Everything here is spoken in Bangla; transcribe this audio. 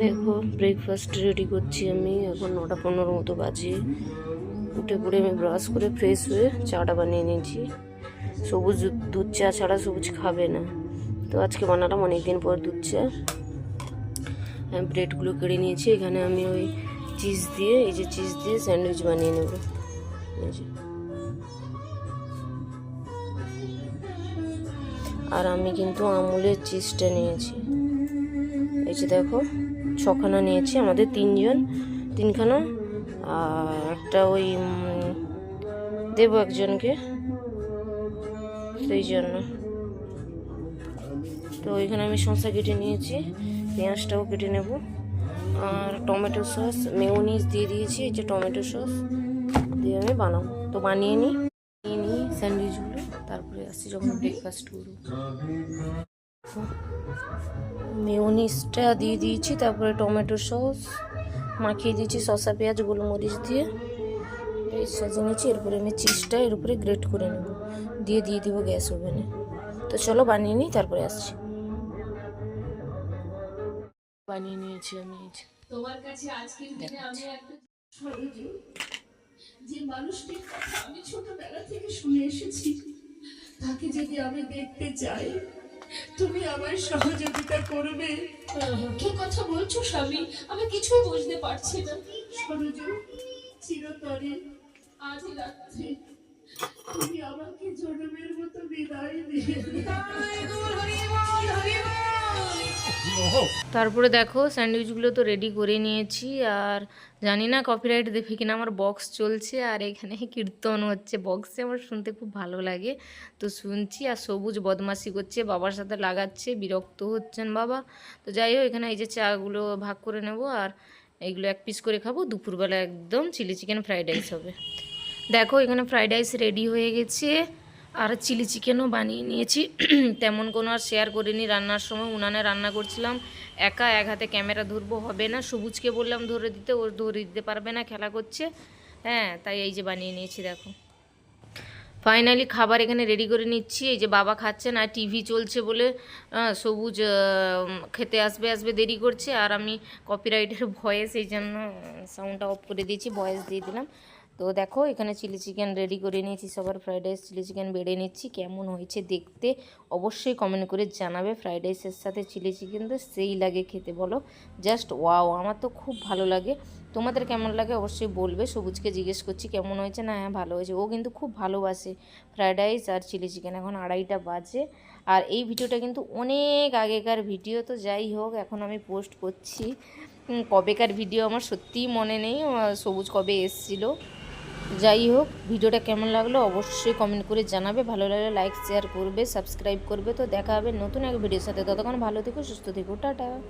দেখো ব্রেকফাস্ট রেডি করছি আমি। এখন নটা পনেরো মতো বাজে। উঠে পড়ে আমি ব্রাশ করে ফ্রেশ হয়ে চাটা বানিয়ে নিয়েছি। সবুজ দুধ চা ছাড়া সবুজ খাবে না। তো আজকে বানালাম অনেকদিন পর দুধ চা। আমি ব্রেডগুলো কেড়ে নিয়েছি। এখানে আমি ওই চিজ দিয়ে, এই যে চিজ দিয়ে স্যান্ডউইচ বানিয়ে নেব। এই যে। আর আমি কিন্তু আমুলের চিজটা নিয়েছি। এই যে দেখো, ছখানা নিয়েছি আমাদের তিনজন, তিনখানা। আর একটা ওই দেবো একজনকে, সেই জন্য। তো ওইখানে আমি শসা কেটে নিয়েছি, পেঁয়াজটাও কেটে নেব। আর টমেটো সস, মেয়োনিজ দিয়ে দিয়েছি, এই যে টমেটো সস, দিয়ে আমি বানাবো। তো বানিয়ে নিই, নিয়ে নিই স্যান্ডউইচগুলো। তারপরে আসছি যখন ব্রেকফাস্ট করব। মেয়োনিজটা দিয়ে দিয়েছি তারপরে টমেটো সস মাখিয়ে দিয়েছি শসা পেঁয়াজ গোলমরিচ দিয়ে। এই সাজিয়ে নিয়েছি এরপরে আমি চিজটা এর উপরে গ্রেট করে নেব। দিয়ে দিয়ে দিব গ্যাস ওভেনে তো চলো বানিয়ে নিই তারপরে আসছি। বানিয়ে নিয়েছি আমি তোমার কাছে আজকের দিনে আমি একটা যে মানুষটির কথা আমি ছোটবেলা থেকে শুনে এসেছি। তাকে যদি আমি দেখতে চাই তুমি আমার সহযোগিতা করবে। কি কথা বলছো স্বামী? আমি কিছু বুঝতে পারছি না। সরজ চিরতরে আজ রাত্রে তুমি আমাকে জন্মের মতো বিদায় দিয়ে তারপরে দেখো স্যান্ডউইচগুলো তো রেডি করে নিয়েছি আর জানি না কপিরাইট দেবে কিনা, আমার বক্স চলছে আর এখানে কীর্তন হচ্ছে। বক্সে আমার শুনতে খুব ভালো লাগে। তো শুনছি আর সবুজ বদমাশি করছে, বাবার সাথে লাগাচ্ছে, বিরক্ত হচ্ছেন বাবা। তো যাই হোক, এখানে এই যে চাগুলো ভাগ করে নেব আর এইগুলো এক পিস করে খাব। দুপুরবেলা একদম চিলি চিকেন ফ্রাইড রাইস হবে। দেখো এখানে ফ্রাইড রাইস রেডি হয়ে গেছে। আর চিলি চিকেনও বানিয়ে নিয়েছি। তেমন কোনো আর শেয়ার করিনি। রান্নার সময় উনানে রান্না করছিলাম। একা এক হাতে ক্যামেরা ধরবো হবে না। সবুজকে বললাম ধরে দিতে, ও ধরে দিতে পারবে না, খেলা করছে। হ্যাঁ তাই এই যে বানিয়ে নিয়েছি, দেখো। ফাইনালি খাবার এখানে রেডি করে নিচ্ছি। এই যে বাবা খাচ্ছেন আর টিভি চলছে বলে সবুজ খেতে আসবে আসবে, দেরি করছে। আর আমি কপিরাইটের ভয়েস, এই জন্য সাউন্ডটা অফ করে দিয়েছি, ভয়েস দিয়ে দিলাম। তো দেখো, এখানে চিলি চিকেন রেডি করে নিয়েছি সবার। ফ্রাইড রাইস চিলি চিকেন বেড়ে নিচ্ছি। কেমন হয়েছে দেখতে অবশ্যই কমেন্ট করে জানাবে। ফ্রাইড রাইসের সাথে চিলি চিকেন তো সেই লাগে খেতে, বলো। জাস্ট ওয়াও আমার তো খুব ভালো লাগে। তোমাদের কেমন লাগে অবশ্যই বলবে। সবুজকে জিজ্ঞেস করছি, কেমন হয়েছে? না হ্যাঁ ভালো হয়েছে। ও কিন্তু খুব ভালোবাসে ফ্রাইড রাইস আর চিলি চিকেন। এখন আড়াইটা বাজে। আর এই ভিডিওটা কিন্তু অনেক আগেকার ভিডিও, তো যাই হোক, এখন আমি পোস্ট করছি। কবেকার ভিডিও আমার সত্যিই মনে নেই। সবুজ কবে এসছিলো। যাই হোক, ভিডিওটা কেমন লাগল অবশ্যই কমেন্ট করে জানাবে। ভালো লাগলে লাইক শেয়ার করবে সাবস্ক্রাইব করবে। তো দেখা হবে নতুন এক ভিডিওর সাথে। ততক্ষণ ভালো থেকো, সুস্থ থেকো। টাটা।